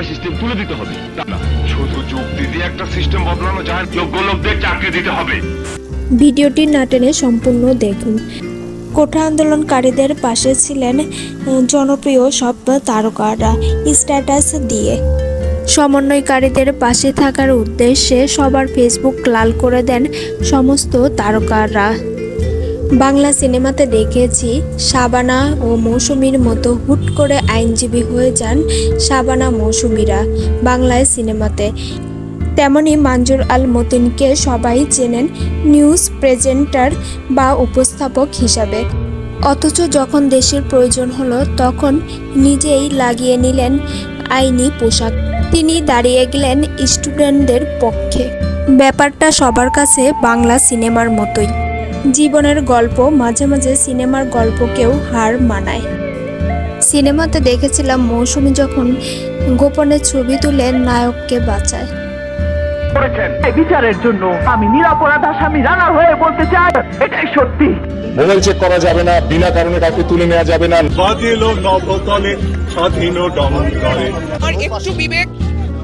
একটা সিস্টেম তুলে দিতে হবে। শুধু যুক্তি দিয়ে একটা সিস্টেম বদলানো যায়, যোগ্য লোকদের চাকরি দিতে হবে। ভিডিওটি না টেনে সম্পূর্ণ দেখুন। কোঠা আন্দোলনকারীদের পাশে ছিলেন জনপ্রিয় সব তারকারা স্ট্যাটাস দিয়ে। সমন্বয়কারীদের পাশে থাকার উদ্দেশ্যে সবার ফেসবুক লাল করে দেন সমস্ত তারকারা। বাংলা সিনেমাতে দেখেছি শাবানা ও মৌসুমীর মতো হুট করে আইনজীবী হয়ে যান শাবানা মৌসুমীরা বাংলায় সিনেমাতে। তেমনি মানজুর আল মতিনকে সবাই চেনেন নিউজ প্রেজেন্টার বা উপস্থাপক হিসাবে। অথচ যখন দেশের প্রয়োজন হলো, তখন নিজেই লাগিয়ে নিলেন আইনি পোশাক। তিনি দাঁড়িয়ে গেলেন স্টুডেন্টদের পক্ষে। ব্যাপারটা সবার কাছে বাংলা সিনেমার মতোই। জীবনের গল্প মাঝে মাঝে সিনেমার গল্পকেও হার মানায়। সিনেমাতে দেখেছিলাম মৌসুমী যখন গোপনে ছবি তুলে নায়ককে বাঁচায়। এই বিচারের জন্য আমি নিরাপরাধ আসামি রানা হয়ে বলতে চাই এটাই সত্যি। মোবাইল চেক করা যাবে না বিনা কারণে কাউকে তুলে নেওয়া যাবে না। বাজিল নভতলে স্বাধীন ডঙ্করে আর একটু বিবেক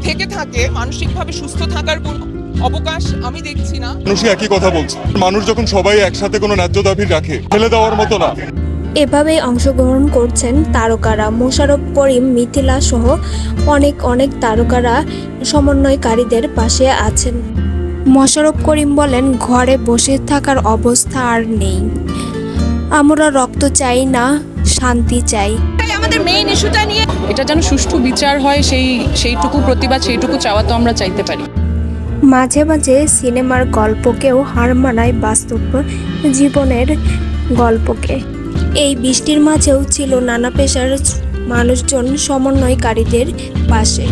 থেকে থাকে মানসিকভাবে সুস্থ থাকার কোনো অবকাশ আমি দেখছি না। মানুষই একই কথা বলছে। মানুষ যখন সবাই একসাথে কোনো ন্যায্য দাবি রাখে ফেলে দেওয়ার মতো না। এভাবেই অংশগ্রহণ করছেন তারকারা মোশারফ করিম মিথিলা সহ অনেক অনেক তারকারা সমন্বয়কারীদের পাশে আছেন। মোশাররফ করিম বলেন ঘরে বসে থাকার অবস্থা আর নেই। আমরা রক্ত চাই না শান্তি চাই। আমাদের মেইন ইস্যুটা নিয়ে এটা যেন সুষ্ঠু বিচার হয় সেই সেইটুকু প্রতিবাদ সেইটুকু চাওয়া তো আমরা চাইতে পারি। মাঝে মাঝে সিনেমার গল্পকেও হার মানায় বাস্তব জীবনের গল্পকে। এই বৃষ্টির মাঝেও ছিল নানা পেশার মানুষজন সমন্বয়কারীদের পাশে।